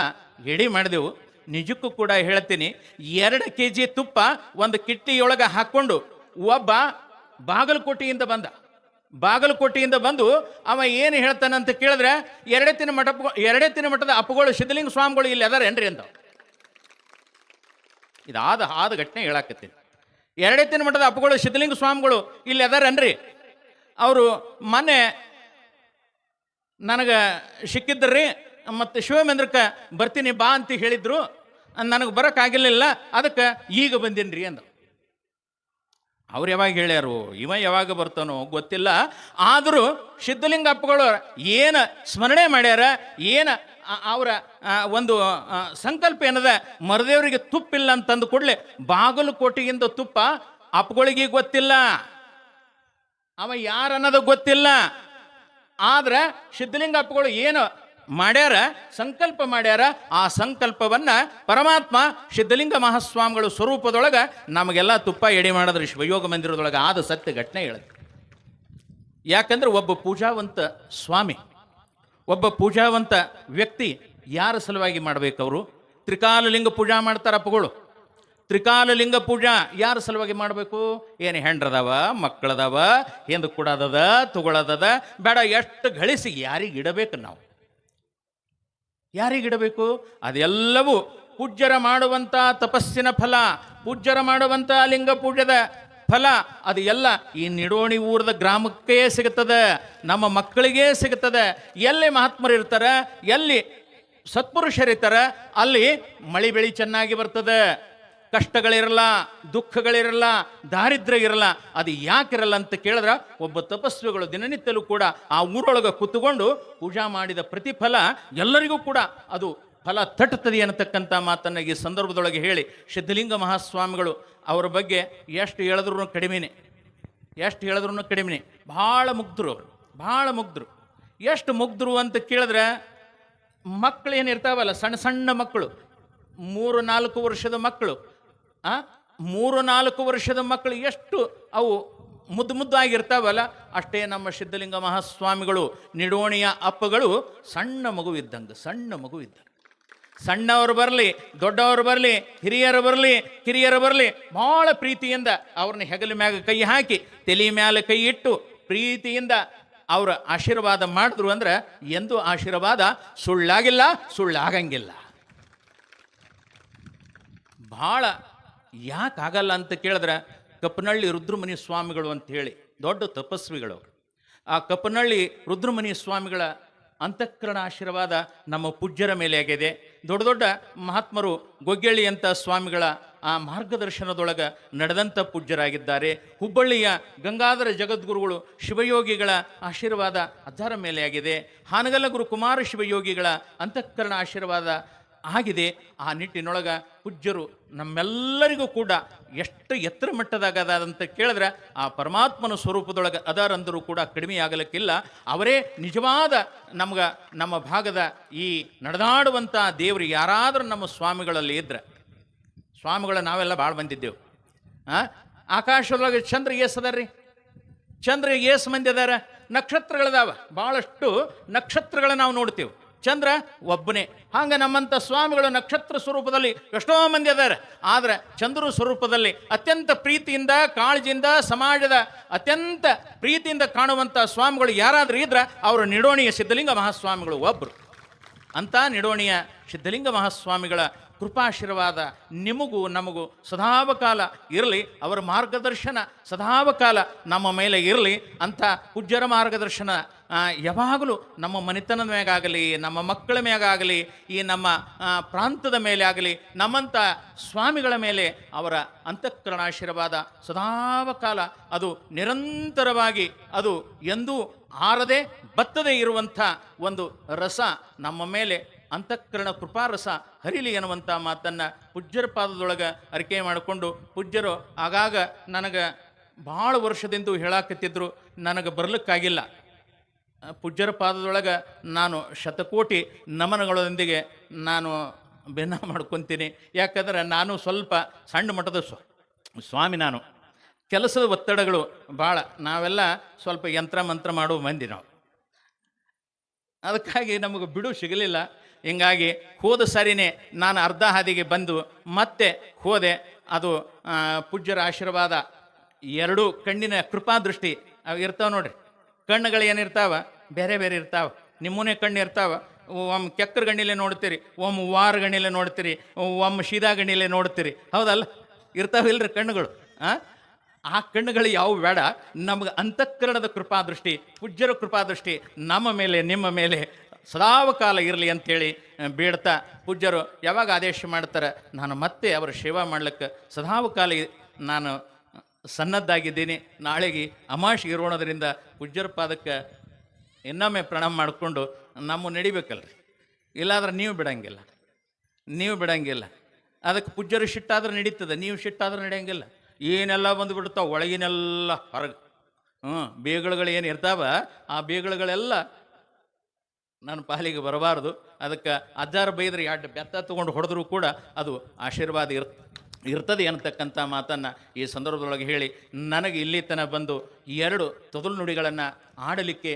ಎಡಿ ಮಾಡಿದೆವು. ನಿಜಕ್ಕೂ ಕೂಡ ಹೇಳ್ತೀನಿ, ಎರಡು ಕೆ ಜಿ ತುಪ್ಪ ಒಂದು ಕಿಟ್ಟಿಯೊಳಗೆ ಹಾಕ್ಕೊಂಡು ಒಬ್ಬ ಬಾಗಲಕೋಟೆಯಿಂದ ಬಂದ. ಬಾಗಲಕೋಟೆಯಿಂದ ಬಂದು ಅವ ಏನು ಹೇಳ್ತಾನಂತ ಕೇಳಿದ್ರೆ ಎರಡೆತ್ತಿನ ಮಠ ತಿನ ಮಠದ ಅಪ್ಪಗಳು ಸಿದ್ಧಲಿಂಗ ಸ್ವಾಮಿಗಳು ಇಲ್ಲಿ ಅದಾರೇನ್ರಿ ಅಂತ. ಇದಾದ, ಆದ ಘಟನೆ ಹೇಳಾಕತ್ತೀನಿ. ಎರಡೆತ್ತಿನ ಮಠದ ಅಪ್ಪಗಳು ಸಿದ್ಧಲಿಂಗ ಸ್ವಾಮಿಗಳು ಇಲ್ಲಿ ಅದಾರೇನ್ರಿ? ಅವರು ಮೊನ್ನೆ ನನಗೆ ಸಿಕ್ಕಿದ್ರಿ, ಮತ್ತು ಶಿವಮೇಂದ್ರಕ್ಕೆ ಬರ್ತೀನಿ ಬಾ ಅಂತ ಹೇಳಿದ್ರು. ನನಗೆ ಬರೋಕ್ಕಾಗಿರಲಿಲ್ಲ, ಅದಕ್ಕೆ ಈಗ ಬಂದೀನಿ ರೀ ಅಂದ ಅವ್ರು ಯಾವಾಗ ಹೇಳ್ಯಾರು, ಇವ ಯಾವಾಗ ಬರ್ತಾನೋ ಗೊತ್ತಿಲ್ಲ. ಆದರೂ ಸಿದ್ಧಲಿಂಗ ಅಪ್ಪಗಳು ಏನು ಸ್ಮರಣೆ ಮಾಡ್ಯಾರ, ಏನು ಅವರ ಒಂದು ಸಂಕಲ್ಪ ಏನದ, ಮರದೇವರಿಗೆ ತುಪ್ಪಿಲ್ಲ ಅಂತಂದು ಕೂಡಲೇ ಬಾಗಲಕೋಟೆಗಿಂದ ತುಪ್ಪ ಅಪ್ಪಗಳಿಗೆ ಗೊತ್ತಿಲ್ಲ. ಅವ ಯಾರನ್ನೋದು ಗೊತ್ತಿಲ್ಲ. ಆದ್ರೆ ಸಿದ್ಧಲಿಂಗ ಅಪ್ಪಗಳು ಏನು ಮಾಡ್ಯಾರ? ಸಂಕಲ್ಪ ಮಾಡ್ಯಾರ. ಆ ಸಂಕಲ್ಪವನ್ನ ಪರಮಾತ್ಮ ಸಿದ್ಧಲಿಂಗ ಮಹಾಸ್ವಾಮಿಗಳು ಸ್ವರೂಪದೊಳಗೆ ನಮಗೆಲ್ಲ ತುಪ್ಪ ಎಡೆ ಮಾಡಿದ್ರೆ, ಶಿವಯೋಗ ಮಂದಿರದೊಳಗೆ ಆದ ಸತ್ಯ ಘಟನೆ ಹೇಳುತ್ತೆ ಯಾಕಂದ್ರೆ ಒಬ್ಬ ಪೂಜಾವಂತ ಸ್ವಾಮಿ, ಒಬ್ಬ ಪೂಜಾವಂತ ವ್ಯಕ್ತಿ ಯಾರ ಸಲುವಾಗಿ ಮಾಡ್ಬೇಕು ಅವರು ತ್ರಿಕಾಲಲಿಂಗ ಪೂಜಾ ಮಾಡ್ತಾರ ಅಪ್ಪಗಳು ತ್ರಿಕಾಲ ಲಿಂಗ ಪೂಜಾ ಯಾರ ಸಲುವಾಗಿ ಮಾಡಬೇಕು? ಏನು ಹೆಂಡ್ರದವ, ಮಕ್ಕಳದವ ಎಂದು ಕೊಡೋದದ, ತಗೊಳದದ, ಬೇಡ, ಎಷ್ಟು ಗಳಿಸಿ ಯಾರಿಗೆ ಇಡಬೇಕು ನಾವು? ಯಾರಿಗಿಡಬೇಕು ಅದೆಲ್ಲವೂ ಪೂಜ್ಯರ ಮಾಡುವಂಥ ತಪಸ್ಸಿನ ಫಲ, ಪೂಜ್ಯರ ಮಾಡುವಂಥ ಲಿಂಗ ಪೂಜದ ಫಲ, ಅದು ಎಲ್ಲ ಈ ನಿಡೋಣಿ ಊರದ ಗ್ರಾಮಕ್ಕೇ ಸಿಗುತ್ತದೆ, ನಮ್ಮ ಮಕ್ಕಳಿಗೇ ಸಿಗುತ್ತದೆ. ಎಲ್ಲಿ ಮಹಾತ್ಮರು ಇರ್ತಾರೆ, ಎಲ್ಲಿ ಸತ್ಪುರುಷರಿರ್ತಾರೆ, ಅಲ್ಲಿ ಮಳಿ ಬೆಳಿ ಚೆನ್ನಾಗಿ ಬರ್ತದೆ. ಕಷ್ಟಗಳಿರಲ್ಲ, ದುಃಖಗಳಿರಲ್ಲ, ದಾರಿದ್ರ್ಯ ಇರಲ್ಲ, ಅದು ಯಾಕಿರಲ್ಲ ಅಂತ ಕೇಳಿದ್ರೆ ಒಬ್ಬ ತಪಸ್ವಿಗಳು ದಿನನಿತ್ಯಲೂ ಕೂಡ ಆ ಊರೊಳಗೆ ಕೂತ್ಕೊಂಡು ಪೂಜಾ ಮಾಡಿದ ಪ್ರತಿಫಲ ಎಲ್ಲರಿಗೂ ಕೂಡ ಅದು ಫಲ ತಟ್ಟುತ್ತದೆ ಅನ್ನತಕ್ಕಂಥ ಮಾತನ್ನು ಈ ಸಂದರ್ಭದೊಳಗೆ ಹೇಳಿ ಸಿದ್ಧಲಿಂಗ ಮಹಾಸ್ವಾಮಿಗಳು ಅವರ ಬಗ್ಗೆ ಎಷ್ಟು ಹೇಳಿದ್ರು ಕಡಿಮೆನೆ, ಎಷ್ಟು ಹೇಳಿದ್ರು ಕಡಿಮೆನೆ. ಭಾಳ ಮುಗ್ಧರು ಅವರು, ಭಾಳ ಮುಗ್ಧರು. ಎಷ್ಟು ಮುಗ್ಧರು ಅಂತ ಕೇಳಿದ್ರೆ ಮಕ್ಕಳು ಏನಿರ್ತಾವಲ್ಲ ಸಣ್ಣ ಸಣ್ಣ ಮಕ್ಕಳು, ಮೂರು ನಾಲ್ಕು ವರ್ಷದ ಮಕ್ಕಳು ಆ? ಮೂರು, ನಾಲ್ಕು ವರ್ಷದ ಮಕ್ಕಳು ಎಷ್ಟು ಅವು ಮುದ್ದು ಮುದ್ದಾಗಿರ್ತಾವಲ್ಲ, ಅಷ್ಟೇ ನಮ್ಮ ಸಿದ್ಧಲಿಂಗ ಮಹಾಸ್ವಾಮಿಗಳು, ನಿಡೋಣಿಯ ಅಪ್ಪಗಳು ಸಣ್ಣ ಮಗು ಇದ್ದಂಗೆ, ಸಣ್ಣ ಮಗು ಇದ್ದಂಗೆ. ಸಣ್ಣವರು ಬರಲಿ, ದೊಡ್ಡವರು ಬರಲಿ, ಹಿರಿಯರು ಬರಲಿ, ಕಿರಿಯರು ಬರಲಿ, ಭಾಳ ಪ್ರೀತಿಯಿಂದ ಅವ್ರನ್ನ ಹೆಗಲ ಮ್ಯಾಗ ಕೈ ಹಾಕಿ, ತಲೆ ಮ್ಯಾಲ ಕೈ ಇಟ್ಟು ಪ್ರೀತಿಯಿಂದ ಅವರ ಆಶೀರ್ವಾದ ಮಾಡಿದ್ರು ಅಂದ್ರೆ ಎಂದೂ ಆಶೀರ್ವಾದ ಸುಳ್ಳಾಗಿಲ್ಲ, ಸುಳ್ಳಾಗಂಗಿಲ್ಲ. ಭಾಳ ಯಾಕಾಗಲ್ಲ ಅಂತ ಕೇಳಿದ್ರೆ ಕಪ್ಪನಹಳ್ಳಿ ರುದ್ರಮುನಿ ಸ್ವಾಮಿಗಳು ಅಂತ ಹೇಳಿ, ದೊಡ್ಡ ತಪಸ್ವಿಗಳು ಆ ಕಪ್ಪನಹಳ್ಳಿ ರುದ್ರಮುನಿ ಸ್ವಾಮಿಗಳ ಅಂತಃಕರಣ ಆಶೀರ್ವಾದ ನಮ್ಮ ಪೂಜ್ಯರ ಮೇಲೆ ಆಗಿದೆ. ದೊಡ್ಡ ದೊಡ್ಡ ಮಹಾತ್ಮರು ಗೊಗ್ಗೆಳ್ಳಿ ಅಂತ ಸ್ವಾಮಿಗಳ ಆ ಮಾರ್ಗದರ್ಶನದೊಳಗೆ ನಡೆದಂಥ ಪೂಜ್ಯರಾಗಿದ್ದಾರೆ. ಹುಬ್ಬಳ್ಳಿಯ ಗಂಗಾಧರ ಜಗದ್ಗುರುಗಳು ಶಿವಯೋಗಿಗಳ ಆಶೀರ್ವಾದ ಅದರ ಮೇಲೆ ಆಗಿದೆ. ಹಾನಗಲ್ಲ ಗುರು ಕುಮಾರ ಶಿವಯೋಗಿಗಳ ಅಂತಃಕರಣ ಆಶೀರ್ವಾದ ಆಗಿದೆ. ಆ ನಿಟ್ಟಿನೊಳಗೆ ಪೂಜ್ಯರು ನಮ್ಮೆಲ್ಲರಿಗೂ ಕೂಡ ಎಷ್ಟು ಎತ್ತರ ಮಟ್ಟದಾಗ ಅದಂತ ಕೇಳಿದ್ರೆ ಆ ಪರಮಾತ್ಮನ ಸ್ವರೂಪದೊಳಗೆ ಅದರಂದರೂ ಕೂಡ ಕಡಿಮೆ ಆಗಲಿಕ್ಕಿಲ್ಲ. ಅವರೇ ನಿಜವಾದ ನಮ್ಗೆ, ನಮ್ಮ ಭಾಗದ ಈ ನಡೆದಾಡುವಂಥ ದೇವರು ಯಾರಾದರೂ ನಮ್ಮ ಸ್ವಾಮಿಗಳಲ್ಲಿ ಇದ್ರೆ ಸ್ವಾಮಿಗಳ ನಾವೆಲ್ಲ ಭಾಳ ಬಂದಿದ್ದೆವು ಆಕಾಶದೊಳಗೆ ಚಂದ್ರ ಏಸದಾರ್ರಿ ಚಂದ್ರ ಏಸು ಮಂದಿ ಅದಾರ? ನಕ್ಷತ್ರಗಳದಾವ ಭಾಳಷ್ಟು ನಕ್ಷತ್ರಗಳ ನಾವು ನೋಡ್ತೇವೆ. ಚಂದ್ರ ಒಬ್ಬನೇ. ಹಾಗೆ ನಮ್ಮಂಥ ಸ್ವಾಮಿಗಳು ನಕ್ಷತ್ರ ಸ್ವರೂಪದಲ್ಲಿ ಎಷ್ಟೋ ಮಂದಿ ಅದಾರ. ಆದರೆ ಚಂದ್ರ ಸ್ವರೂಪದಲ್ಲಿ ಅತ್ಯಂತ ಪ್ರೀತಿಯಿಂದ, ಕಾಳಜಿಯಿಂದ, ಸಮಾಜದ ಅತ್ಯಂತ ಪ್ರೀತಿಯಿಂದ ಕಾಣುವಂಥ ಸ್ವಾಮಿಗಳು ಯಾರಾದರೂ ಇದ್ರೆ ಅವರು ನಿಡೋಣಿಯ ಸಿದ್ಧಲಿಂಗ ಮಹಾಸ್ವಾಮಿಗಳು ಒಬ್ಬರು ಅಂಥ ನಿಡೋಣಿಯ ಸಿದ್ಧಲಿಂಗ ಮಹಾಸ್ವಾಮಿಗಳ ಕೃಪಾಶೀರ್ವಾದ ನಿಮಗೂ ನಮಗೂ ಸದಾವಕಾಲ ಇರಲಿ. ಅವರ ಮಾರ್ಗದರ್ಶನ ಸದಾವಕಾಲ ನಮ್ಮ ಮೇಲೆ ಇರಲಿ ಅಂಥ ಪೂಜ್ಯರ ಮಾರ್ಗದರ್ಶನ ಯಾವಾಗಲೂ ನಮ್ಮ ಮನೆತನದ ಮ್ಯಾಗಾಗಲಿ ನಮ್ಮ ಮಕ್ಕಳ ಮ್ಯಾಗಾಗಲಿ ಈ ನಮ್ಮ ಪ್ರಾಂತದ ಮೇಲೆ ಆಗಲಿ ನಮ್ಮಂಥ ಸ್ವಾಮಿಗಳ ಮೇಲೆ ಅವರ ಅಂತಃಕರಣಾಶೀರ್ವಾದ ಸದಾವಕಾಲ ಅದು ನಿರಂತರವಾಗಿ ಅದು ಎಂದೂ ಆರದೆ ಬತ್ತದೇ ಇರುವಂಥ ಒಂದು ರಸ, ನಮ್ಮ ಮೇಲೆ ಅಂತಃಕರಣ ಕೃಪಾರಸ ಹರಿಲಿ ಅನ್ನುವಂಥ ಮಾತನ್ನು ಪೂಜ್ಯರ ಪಾದದೊಳಗೆ ಅರಿಕೆ ಮಾಡಿಕೊಂಡು ಪೂಜ್ಯರು ಆಗಾಗ ನನಗೆ ಭಾಳ ವರ್ಷದಿಂದ ಹೇಳಾಕತ್ತಿದ್ರು, ನನಗೆ ಬರ್ಲಿಕ್ಕಾಗಿಲ್ಲ. ಪೂಜ್ಯರ ಪಾದದೊಳಗೆ ನಾನು ಶತಕೋಟಿ ನಮನಗಳೊಂದಿಗೆ ನಾನು ಭಿನ್ನ ಮಾಡ್ಕೊತೀನಿ. ಯಾಕಂದ್ರೆ ನಾನು ಸ್ವಲ್ಪ ಸಣ್ಣ ಸ್ವ, ಸ್ವಾಮಿ ನಾನು. ಕೆಲಸದ ಒತ್ತಡಗಳು ಭಾಳ ನಾವೆಲ್ಲ ಸ್ವಲ್ಪ ಯಂತ್ರ ಮಂತ್ರ ಮಾಡುವ ಮಂದಿ ನಾವು. ಅದಕ್ಕಾಗಿ ನಮಗೆ ಬಿಡು ಸಿಗಲಿಲ್ಲ. ಹಿಂಗಾಗಿ ಹೋದ ಸರಿನೇ ನಾನು ಅರ್ಧ ಹಾದಿಗೆ ಬಂದು ಮತ್ತೆ ಹೋದೆ. ಅದು ಪೂಜ್ಯರ ಆಶೀರ್ವಾದ ಎರಡೂ ಕಣ್ಣಿನ ಕೃಪಾದೃಷ್ಟಿ ಇರ್ತಾವೆ ನೋಡ್ರಿ. ಕಣ್ಣುಗಳು ಏನಿರ್ತಾವ? ಬೇರೆ ಬೇರೆ ಇರ್ತಾವ. ನಿಮ್ಮನೆ ಕಣ್ಣು ಇರ್ತಾವ. ಒಮ್ಮ ಕೆಕ್ಕರ ಗಣಿಲೆ ನೋಡ್ತೀರಿ ಒಮ್ಮ ವಾರ ಗಣಿಲೆ ನೋಡ್ತೀರಿ ಒಮ್ಮ ಶೀದಾ ಗಣಿಲೆ ನೋಡ್ತೀರಿ. ಹೌದಲ್ಲ? ಇರ್ತಾವಿಲ್ರಿ ಕಣ್ಣುಗಳು, ಆ? ಆ ಕಣ್ಣುಗಳು ಯಾವ ಬೇಡ. ನಮಗೆ ಅಂತಃಕರಣದ ಕೃಪಾದೃಷ್ಟಿ, ಪೂಜ್ಯರ ಕೃಪಾದೃಷ್ಟಿ, ನಮ್ಮ ಮೇಲೆ, ನಿಮ್ಮ ಮೇಲೆ ಸದಾವಕಾಲ ಇರಲಿ ಅಂಥೇಳಿ ಬೀಡ್ತಾ ಪೂಜ್ಯರು ಯಾವಾಗ ಆದೇಶ ಮಾಡ್ತಾರೆ, ನಾನು ಮತ್ತೆ ಅವರ ಸೇವಾ ಮಾಡ್ಲಿಕ್ಕೆ ಸದಾವಕಾಲ ನಾನು ಸನ್ನದ್ಧಾಗಿದ್ದೀನಿ ನಾಳೆಗೆ ಅಮಾಶ್ ಇರೋಣದ್ರಿಂದ ಪಾದಕ್ಕೆ ಇನ್ನೊಮ್ಮೆ ಪ್ರಣಾಮ ಮಾಡಿಕೊಂಡು ನಮ್ಮ ನಡಿಬೇಕಲ್ರಿ. ಇಲ್ಲಾಂದ್ರೆ ನೀವು ಬಿಡಂಗಿಲ್ಲ. ನೀವು ಬಿಡಂಗಿಲ್ಲ. ಅದಕ್ಕೆ ಪೂಜ್ಯರು ಶಿಟ್ಟಾದ್ರೆ ನಡೀತದೆ. ನೀವು ಶಿಟ್ಟಾದ್ರೆ ನಡೆಯಂಗಿಲ್ಲ. ಏನೆಲ್ಲ ಬಂದುಬಿಡ್ತಾವೆ? ಒಳಗಿನೆಲ್ಲ ಹೊರಗೆ. ಹ್ಞೂ, ಬೇಗಳುಗಳು ಏನು ಇರ್ತಾವ? ಆ ಬೇಗಳುಗಳೆಲ್ಲ ನನ್ನ ಪಾಲಿಗೆ ಬರಬಾರ್ದು. ಅದಕ್ಕೆ ಅಜ್ಜಾರ ಬೈದ್ರೆ ಎರಡು ಬೆತ್ತ ತೊಗೊಂಡು ಹೊಡೆದ್ರೂ ಕೂಡ ಅದು ಆಶೀರ್ವಾದ ಇರ್ ಇರ್ತದೆ ಅನ್ನತಕ್ಕಂಥ ಮಾತನ್ನು ಈ ಸಂದರ್ಭದೊಳಗೆ ಹೇಳಿ, ನನಗೆ ಇಲ್ಲಿ ತನಕ ಬಂದು ಎರಡು ತೊದಲು ನುಡಿಗಳನ್ನು ಆಡಲಿಕ್ಕೆ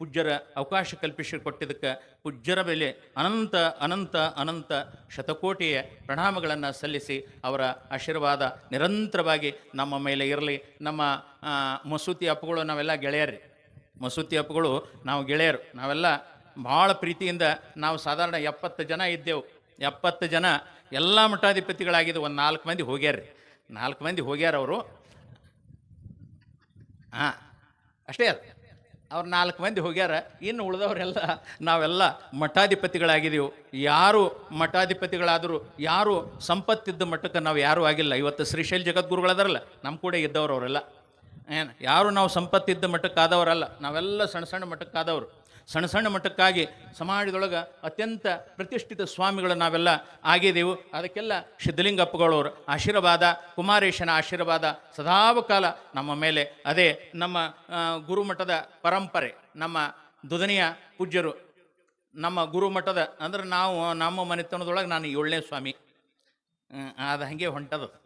ಪೂಜ್ಯರ ಅವಕಾಶ ಕಲ್ಪಿಸಿ ಕೊಟ್ಟಿದ್ದಕ್ಕೆ ಪೂಜ್ಯರ ಬೆಲೆ ಅನಂತ ಅನಂತ ಅನಂತ ಶತಕೋಟಿಯ ಪ್ರಣಾಮಗಳನ್ನು ಸಲ್ಲಿಸಿ ಅವರ ಆಶೀರ್ವಾದ ನಿರಂತರವಾಗಿ ನಮ್ಮ ಮೇಲೆ ಇರಲಿ. ನಮ್ಮ ಮಸೂತಿ ಅಪ್ಪುಗಳು ನಾವೆಲ್ಲ ಗೆಳೆಯರಿ. ಮಸೂತಿ ಅಪ್ಪಗಳು ನಾವು ಗೆಳೆಯರು. ನಾವೆಲ್ಲ ಭಾಳ ಪ್ರೀತಿಯಿಂದ ನಾವು ಸಾಧಾರಣ ಎಪ್ಪತ್ತು ಜನ ಇದ್ದೆವು. ಎಪ್ಪತ್ತು ಜನ ಎಲ್ಲ ಮಠಾಧಿಪತಿಗಳಾಗಿದ್ದು ಒಂದು ನಾಲ್ಕು ಮಂದಿ ಹೋಗ್ಯಾರ್ರಿ ನಾಲ್ಕು ಮಂದಿ ಹೋಗ್ಯಾರ ಅವರು. ಹಾಂ, ಅಷ್ಟೇ ಅವ್ರು ನಾಲ್ಕು ಮಂದಿ ಹೋಗ್ಯಾರ. ಇನ್ನು ಉಳಿದವರೆಲ್ಲ, ನಾವೆಲ್ಲ ಮಠಾಧಿಪತಿಗಳಾಗಿದ್ದೀವಿ. ಯಾರು ಮಠಾಧಿಪತಿಗಳಾದರೂ, ಯಾರು ಸಂಪತ್ತಿದ್ದ ಮಟ್ಟಕ್ಕೆ ನಾವು ಯಾರೂ ಆಗಿಲ್ಲ. ಇವತ್ತು ಶ್ರೀಶೈಲ್ ಜಗದ್ಗುರುಗಳದಾರಲ್ಲ ನಮ್ಮ ಕೂಡ ಇದ್ದವರು ಅವರೆಲ್ಲ ಏನು, ಯಾರು ನಾವು ಸಂಪತ್ತಿದ್ದ ಮಟ್ಟಕ್ಕಾದವರಲ್ಲ ನಾವೆಲ್ಲ ಸಣ್ಣ ಸಣ್ಣ ಮಟ್ಟಕ್ಕಾದವರು ಸಣ್ಣ ಸಣ್ಣ ಮಟ್ಟಕ್ಕಾಗಿ ಸಮಾಜದೊಳಗೆ ಅತ್ಯಂತ ಪ್ರತಿಷ್ಠಿತ ಸ್ವಾಮಿಗಳು ನಾವೆಲ್ಲ ಆಗಿದ್ದೆವು ಅದಕ್ಕೆಲ್ಲ ಸಿದ್ಧಲಿಂಗಪ್ಪಗಳವರು ಆಶೀರ್ವಾದ, ಕುಮಾರೇಶನ ಆಶೀರ್ವಾದ ಸದಾವಕಾಲ ನಮ್ಮ ಮೇಲೆ. ಅದೇ ನಮ್ಮ ಗುರುಮಠದ ಪರಂಪರೆ, ನಮ್ಮ ದುದನಿಯ ಪೂಜ್ಯರು, ನಮ್ಮ ಗುರುಮಠದ, ಅಂದ್ರೆ ನಾವು ನಮ್ಮ ಮನೆತನದೊಳಗೆ ನಾನು ಏಳನೇ ಸ್ವಾಮಿ. ಅದು ಹಾಗೆ ಹೊಂಟದು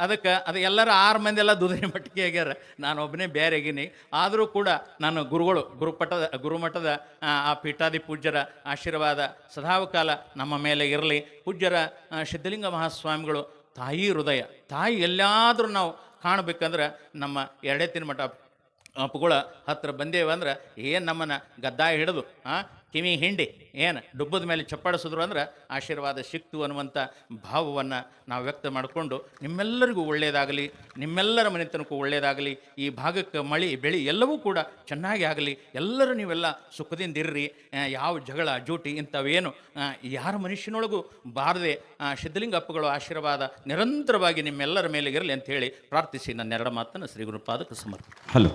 ಅದಕ್ಕೆ ಅದು ಎಲ್ಲರೂ ಆರು ಮಂದಿ ಎಲ್ಲ ದುಧನಿ ಮಟ್ಟಿಗೆ ಆಗ್ಯಾರ. ನಾನು ಒಬ್ಬನೇ ಬೇರೆ ಆಗೀನಿ. ಆದರೂ ಕೂಡ ನಾನು ಗುರುಗಳು ಗುರುಪಟ್ಟದ ಗುರುಮಠದ ಆ, ಪೀಠಾದಿ ಪೂಜ್ಯರ ಆಶೀರ್ವಾದ ಸದಾವಕಾಲ ನಮ್ಮ ಮೇಲೆ ಇರಲಿ. ಪೂಜ್ಯರ ಸಿದ್ಧಲಿಂಗ ಮಹಾಸ್ವಾಮಿಗಳು ತಾಯಿ ಹೃದಯ ತಾಯಿ ಎಲ್ಲಾದರೂ ನಾವು ಕಾಣಬೇಕಂದ್ರೆ ನಮ್ಮ ಎರಡೇ ಮಠ ಅಪ್ಪುಗಳ ಹತ್ರ ಬಂದೇವಂದ್ರೆ ಏನು ನಮ್ಮನ್ನು ಗದ್ದಾಯ ಹಿಡಿದು ಆ ಕಿವಿ ಹಿಂಡಿ ಏನು ಡುಬ್ಬದ ಮೇಲೆ ಚಪ್ಪಾಡಿಸಿದ್ರು ಅಂದ್ರೆ ಆಶೀರ್ವಾದ ಸಿಕ್ತು ಅನ್ನುವಂಥ ಭಾವವನ್ನು ನಾವು ವ್ಯಕ್ತ ಮಾಡಿಕೊಂಡು ನಿಮ್ಮೆಲ್ಲರಿಗೂ ಒಳ್ಳೆಯದಾಗಲಿ ನಿಮ್ಮೆಲ್ಲರ ಮನೆತನಕ್ಕೂ ಒಳ್ಳೆಯದಾಗಲಿ ಈ ಭಾಗಕ್ಕೆ ಮಳೆ, ಬೆಳೆ ಎಲ್ಲವೂ ಕೂಡ ಚೆನ್ನಾಗಿ ಆಗಲಿ, ಎಲ್ಲರೂ ನೀವೆಲ್ಲ ಸುಖದಿಂದ ಇರ್ರಿ ಯಾವ ಜಗಳ, ಜೂಟಿ ಇಂಥವೇನು ಯಾರ ಮನುಷ್ಯನೊಳಗೂ ಬಾರದೆ ಸಿದ್ಧಲಿಂಗಪ್ಪಗಳು ಆಶೀರ್ವಾದ ನಿರಂತರವಾಗಿ ನಿಮ್ಮೆಲ್ಲರ ಮೇಲೆ ಇರಲಿ ಅಂತ ಹೇಳಿ ಪ್ರಾರ್ಥಿಸಿ ನನ್ನ ಎರಡು ಮಾತನ್ನು ಶ್ರೀ ಗುರುಪಾದಕ್ಕೆ ಸಮರ್ಪಣೆ ಹಲೋ.